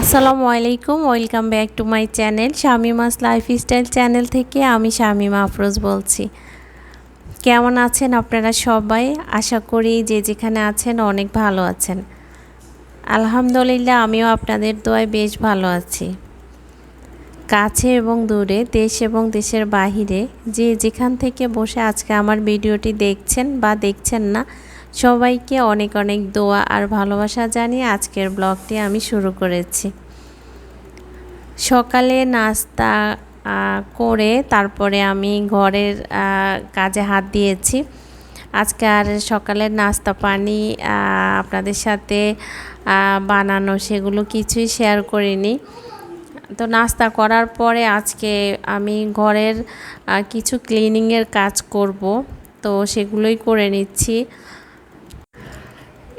আসসালামু আলাইকুম, welcome back to my channel Shamima's lifestyle channel থেকে আমি শামিমা আফরোজ বলছি। কেমন আছেন আপনারা সবাই? আশা করি যে যেখানে আছেন অনেক ভালো আছেন। আলহামদুলিল্লাহ, আমিও আপনাদের দোয়ায় বেশ ভালো আছি। কাছে এবং দূরে, দেশ এবং দেশের বাহিরে যে যেখান থেকে বসে আজকে আমার ভিডিওটি দেখছেন বা দেখছেন না সবাইকে অনেক অনেক দোয়া আর ভালোবাসা জানিয়ে আজকের ব্লগটি আমি শুরু করেছি। সকালে নাস্তা করে তারপরে আমি ঘরের কাজে হাত দিয়েছি। আজকে আর সকালের নাস্তা পানি আপনাদের সাথে বানানো সেগুলো কিছুই শেয়ার করিনি। তো নাস্তা করার পরে আজকে আমি ঘরের কিছু ক্লিনিংয়ের কাজ করব। তো সেগুলোই করে নিচ্ছি।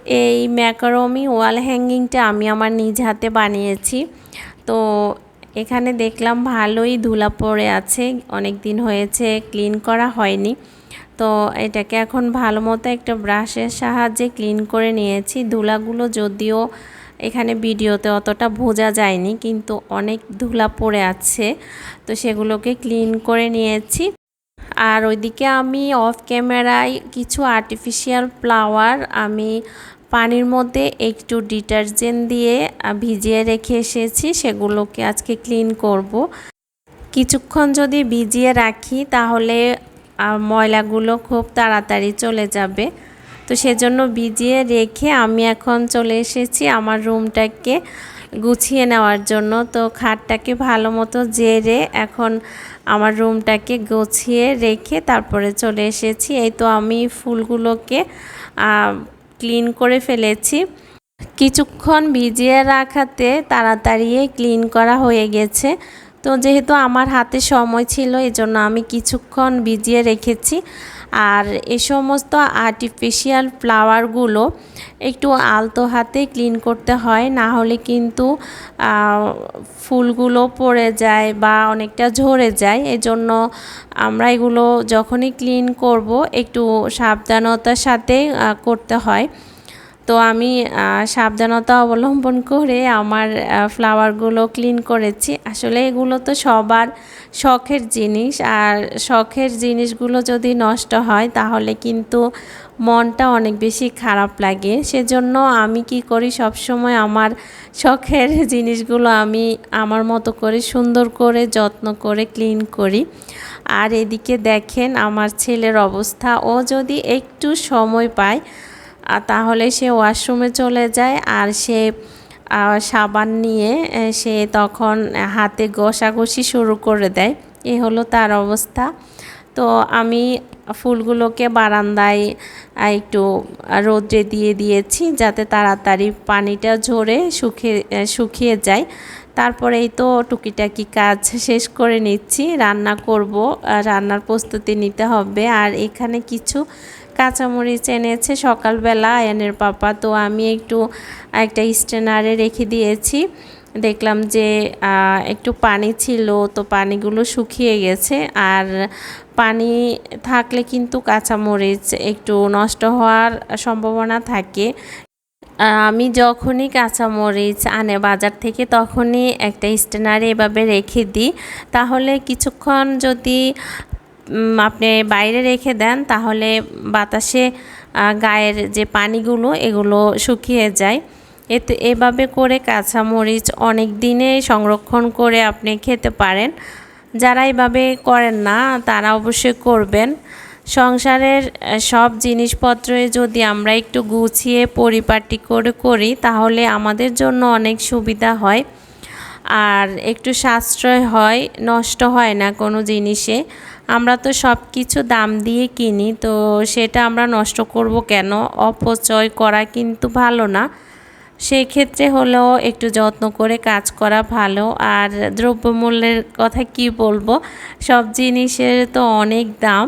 এই ম্যাকারমি ওয়াল হ্যাঙ্গিংটা আমি আমার নিজ হাতে বানিয়েছি। তো এখানে দেখলাম ভালোই ধুলা পড়ে আছে অনেক দিন হয়েছে, ক্লিন করা হয়নি। তো এটাকে এখন ভালো মতো একটা ব্রাশের সাহায্যে ক্লিন করে নিয়েছি। ধুলাগুলো যদিও এখানে ভিডিওতে অতটা বোঝা যায়নি, কিন্তু অনেক ধুলা পড়ে আছে। তো সেগুলোকে ক্লিন করে নিয়েছি। আর ওইদিকে আমি অফ ক্যামেরায় কিছু আর্টিফিশিয়াল ফ্লাওয়ার আমি পানির মধ্যে একটু ডিটারজেন্ট দিয়ে ভিজিয়ে রেখে এসেছি, সেগুলোকে আজকে ক্লিন করব। কিছুক্ষণ যদি ভিজিয়ে রাখি, তাহলে ময়লাগুলো খুব তাড়াতাড়ি চলে যাবে। তো সেজন্য ভিজিয়ে রেখে আমি এখন চলে এসেছি আমার রুমটাকে গুছিয়ে নেওয়ার জন্য। তো খাটটাকে ভালো মতো জেরে এখন আমার রুমটাকে গুছিয়ে রেখে তারপরে চলে এসেছি। এই তো আমি ফুলগুলোকে ক্লিন করে ফেলেছি। কিছুক্ষণ ভিজিয়ে রাখাতে তাড়াতাড়ি ক্লিন করা হয়ে গেছে। তো যেহেতু আমার হাতে সময় ছিল, এজন্য আমি কিছুক্ষণ ভিজিয়ে রেখেছি। আর এ সমস্ত আর্টিফিশিয়াল ফ্লাওয়ারগুলো একটু আলতো হাতে ক্লিন করতে হয়, না হলে কিন্তু ফুলগুলো পড়ে যায় বা অনেকটা ঝরে যায়। এজন্য আমরা এগুলো যখনই ক্লিন করব, একটু সাবধানতার সাথে করতে হয়। তো আমি সাবধানতা অবলম্বন করে আমার ফ্লাওয়ারগুলো ক্লিন করেছি। আসলে এগুলো তো সবার শখের জিনিস আর শখের জিনিসগুলো যদি নষ্ট হয় তাহলে কিন্তু মনটা অনেক বেশি খারাপ লাগে। সেজন্য আমি কি করি, সবসময় আমার শখের জিনিসগুলো আমি আমার মতো করে সুন্দর করে, যত্ন করে ক্লিন করি। আর এদিকে দেখেন আমার ছেলের অবস্থা। ও যদি একটু সময় পায় তাহলে সে ওয়াশরুমে চলে যায় আর সে সাবান নিয়ে সে তখন হাতে ঘষাঘষি শুরু করে দেয়। এ হলো তার অবস্থা। তো আমি ফুলগুলোকে বারান্দায় একটু রোদ্রে দিয়ে দিয়েছি যাতে তাড়াতাড়ি পানিটা ঝরে শুকিয়ে শুকিয়ে যায়। তারপরে এই তো টুকিটাকি কাজ শেষ করে নিচ্ছি, রান্না করব রান্নার প্রস্তুতি নিতে হবে। আর এখানে কিছু কাঁচামরিচ এনেছে সকালবেলা আয়নের পাপা তো আমি একটু, একটা স্টেনারে রেখে দিয়েছি। দেখলাম যে একটু পানি ছিল, তো পানিগুলো শুকিয়ে গেছে। আর পানি থাকলে কিন্তু কাঁচামরিচ একটু নষ্ট হওয়ার সম্ভাবনা থাকে। আমি যখনই কাঁচামরিচ আনে বাজার থেকে, তখনই একটা স্টেনারে এভাবে রেখে দিই। তাহলে কিছুক্ষণ যদি আপনি বাইরে রেখে দেন, তাহলে বাতাসে গায়ের যে পানিগুলো, এগুলো শুকিয়ে যায়। এতে, এভাবে করে কাঁচামরিচ অনেক দিনে সংরক্ষণ করে আপনি খেতে পারেন। যারা এভাবে করেন না, তারা অবশ্যই করবেন। সংসারের সব জিনিসপত্রে যদি আমরা একটু গুছিয়ে পরিপাটি করে করি, তাহলে আমাদের জন্য অনেক সুবিধা হয়। আর একটু সাশ্রয় হয়, নষ্ট হয় না কোনো জিনিসে। আমরা তো সব কিছু দাম দিয়ে কিনি, তো সেটা আমরা নষ্ট করব কেন? অপচয় করা কিন্তু ভালো না। সেই ক্ষেত্রে হলেও একটু যত্ন করে কাজ করা ভালো। আর দ্রব্যমূল্যের কথা কি বলব? সব জিনিসের তো অনেক দাম।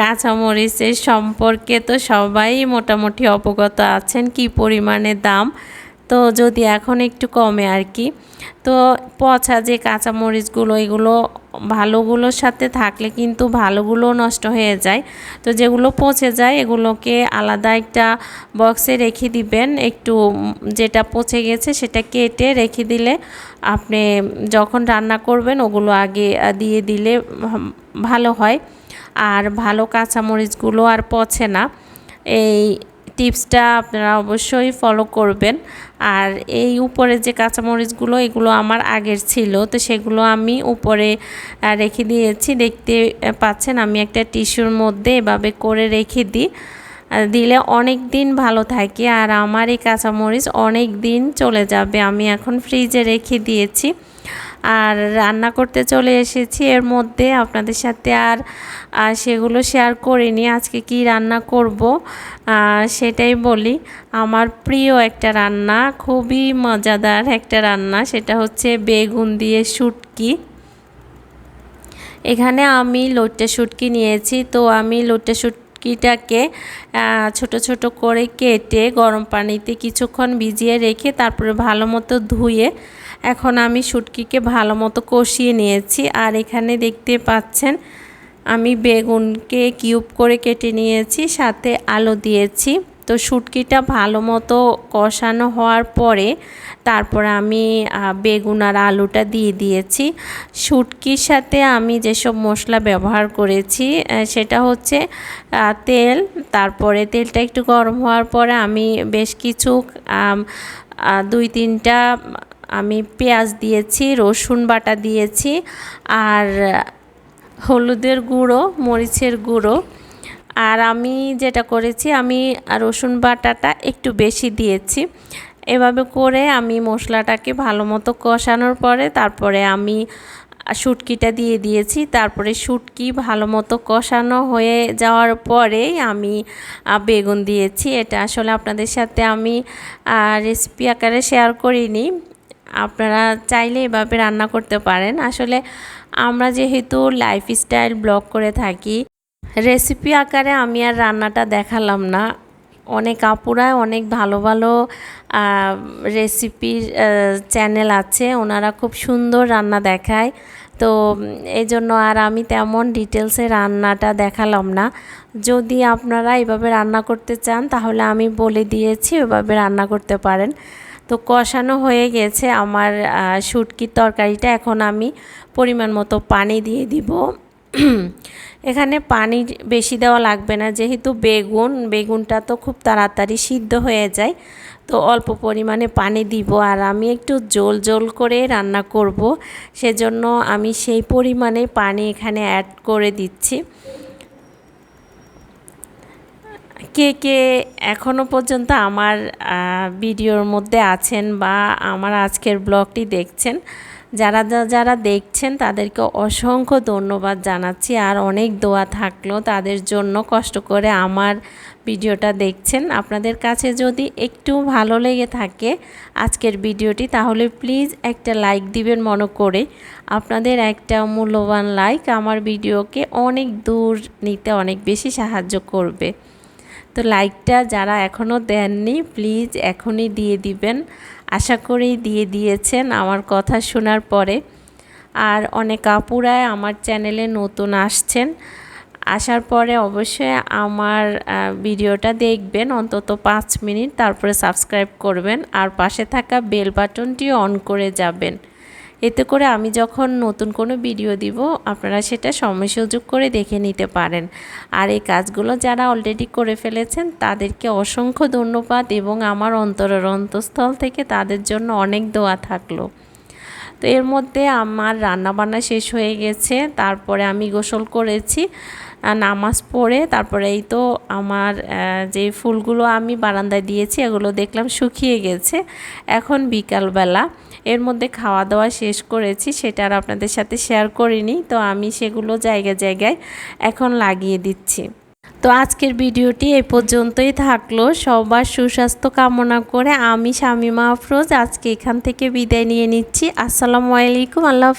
কাঁচামরিচের সম্পর্কে তো সবাই মোটামুটি অবগত আছেন কি পরিমাণে দাম। তো যদি এখন একটু কমে আর কি। তো পচা যে কাঁচামরিচগুলো, এগুলো ভালোগুলোর সাথে থাকলে কিন্তু ভালোগুলো নষ্ট হয়ে যায়। তো যেগুলো পচে যায়, এগুলোকে আলাদা একটা বক্সে রেখে দিবেন। একটু যেটা পচে গেছে সেটা কেটে রেখে দিলে আপনি যখন রান্না করবেন, ওগুলো আগে দিয়ে দিলে ভালো হয়। আর ভালো কাঁচামরিচগুলো আর পচে না। এই টিপসটা আপনারা অবশ্যই ফলো করবেন। আর এই উপরে যে কাঁচামরিচগুলো, এগুলো আমার আগের ছিল, তো সেগুলো আমি উপরে রেখে দিয়েছি। দেখতে পাচ্ছেন আমি একটা টিস্যুর মধ্যে এভাবে করে রেখে দিই। দিলে অনেক দিন ভালো থাকে আর আমার এই কাঁচামরিচ অনেক দিন চলে যাবে। আমি এখন ফ্রিজে রেখে দিয়েছি। আর রান্না করতে চলে এসেছি। এর মধ্যে আপনাদের সাথে আর সেগুলো শেয়ার করিনি। আজকে কি রান্না করব সেটাই বলি। আমার প্রিয় একটা রান্না, খুবই মজাদার একটা রান্না, সেটা হচ্ছে বেগুন দিয়ে শুটকি। এখানে আমি লোটটা শুটকি নিয়েছি, তো আমি লোটটা শুট শুটকিটাকে ছোট ছোট করে কেটে গরম পানিতে কিছুক্ষণ ভিজিয়ে রেখে তারপরে ভালো মতো ধুয়ে এখন আমি শুটকিকে ভালো মতো কষিয়ে নিয়েছি। আর এখানে দেখতে পাচ্ছেন, আমি বেগুনকে কিউব করে কেটে নিয়েছি, সাথে আলু দিয়েছি। তো শুটকিটা ভালো মতো কষানো হওয়ার পরে তারপর আমি বেগুন আর আলুটা দিয়ে দিয়েছি। শুটকির সাথে আমি যেসব মশলা ব্যবহার করেছি সেটা হচ্ছে তেল। তারপরে তেলটা একটু গরম হওয়ার পরে আমি বেশ কিছু দুই তিনটা, আমি পেঁয়াজ দিয়েছি, রসুন বাটা দিয়েছি। আর হলুদের গুঁড়ো, মরিচের গুঁড়ো আর আমি যেটা করেছি, আমি রসুন বাটাটা একটু বেশি দিয়েছি। এভাবে করে আমি মশলাটাকে ভালো মতো কষানোর পরে তারপরে আমি শুটকিটা দিয়ে দিয়েছি। তারপরে শুটকি ভালো মতো কষানো হয়ে যাওয়ার পরেই আমি বেগুন দিয়েছি। এটা আসলে আপনাদের সাথে আমি রেসিপি আকারে শেয়ার করিনি। আপনারা চাইলে এভাবে রান্না করতে পারেন। আসলে আমরা যেহেতু লাইফস্টাইল ব্লগ করে থাকি রেসিপি আকারে আমি আর রান্নাটা দেখালাম না। অনেক আপুরা, অনেক ভালো ভালো রেসিপির চ্যানেল আছে। ওনারা খুব সুন্দর রান্না দেখায়। তো এই জন্য আর আমি তেমন ডিটেলসে রান্নাটা দেখালাম না। যদি আপনারা এভাবে রান্না করতে চান, তাহলে আমি বলে দিয়েছি, এভাবে রান্না করতে পারেন। তো, কষানো হয়ে গেছে আমার শুটকির তরকারিটা। এখন আমি পরিমাণ মতো পানি দিয়ে দিব। এখানে পানি বেশি দেওয়া লাগবে না, যেহেতু বেগুন, বেগুনটা তো খুব তাড়াতাড়ি সিদ্ধ হয়ে যায়। তো অল্প পরিমাণে পানি দিব আর আমি একটু জোল জোল করে রান্না করব। সেজন্য আমি সেই পরিমাণে পানি এখানে অ্যাড করে দিচ্ছি। কে কে এখনও পর্যন্ত আমার ভিডিওর মধ্যে আছেন বা আমার আজকের ব্লগটি দেখছেন যারা যারা দেখছেন তাদেরকে অসংখ্য ধন্যবাদ জানাচ্ছি। আর অনেক দোয়া থাকল তাদের জন্য কষ্ট করে আমার ভিডিওটা দেখছেন। আপনাদের কাছে যদি একটু ভালো লেগে থাকে আজকের ভিডিওটি, তাহলে প্লিজ একটা লাইক দিবেন মনে করে। আপনাদের একটা মূল্যবান লাইক আমার ভিডিওকে অনেক দূর নিতে অনেক বেশি সাহায্য করবে। তো লাইকটা যারা এখনও দেননি প্লিজ এখনই দিয়ে দিবেন। আশা করি দিয়ে দিয়েছেন আমার কথা শোনার পরে। আর অনেক আপুরায় আমার চ্যানেলে নতুন আসছেন। আসার পরে অবশ্যই আমার ভিডিওটা দেখবেন অন্তত পাঁচ মিনিট, তারপরে সাবস্ক্রাইব করবেন। আর পাশে থাকা বেল বাটনটি অন করে যাবেন। এতে করে আমি যখন নতুন কোনো ভিডিও দিব, আপনারা সেটা সময় সুযোগ করে দেখে নিতে পারেন। আর এই কাজগুলো যারা অলরেডি করে ফেলেছেন, তাদেরকে অসংখ্য ধন্যবাদ এবং আমার অন্তরের অন্তঃস্থল থেকে তাদের জন্য অনেক দোয়া থাকল। তো এর মধ্যে আমার রান্নাবান্না শেষ হয়ে গেছে, তারপরে আমি গোসল করেছি। নামাজ পড়ে, তারপরে এই তো আমার যে ফুলগুলো আমি বারান্দায় দিয়েছি, এগুলো দেখলাম শুকিয়ে গেছে। এখন বিকালবেলা। এর মধ্যে খাওয়া দাওয়া শেষ করেছি, সেটা আর আপনাদের সাথে শেয়ার করিনি। তো আমি সেগুলো জায়গায় জায়গায় এখন লাগিয়ে দিচ্ছি। তো আজকের ভিডিওটি এই পর্যন্তই থাকল। সবার সুস্বাস্থ্য কামনা করে আমি শামিমা আফরোজ আজকে এখান থেকে বিদায় নিয়ে নিচ্ছি। আসসালামু আলাইকুম, আল্লাহ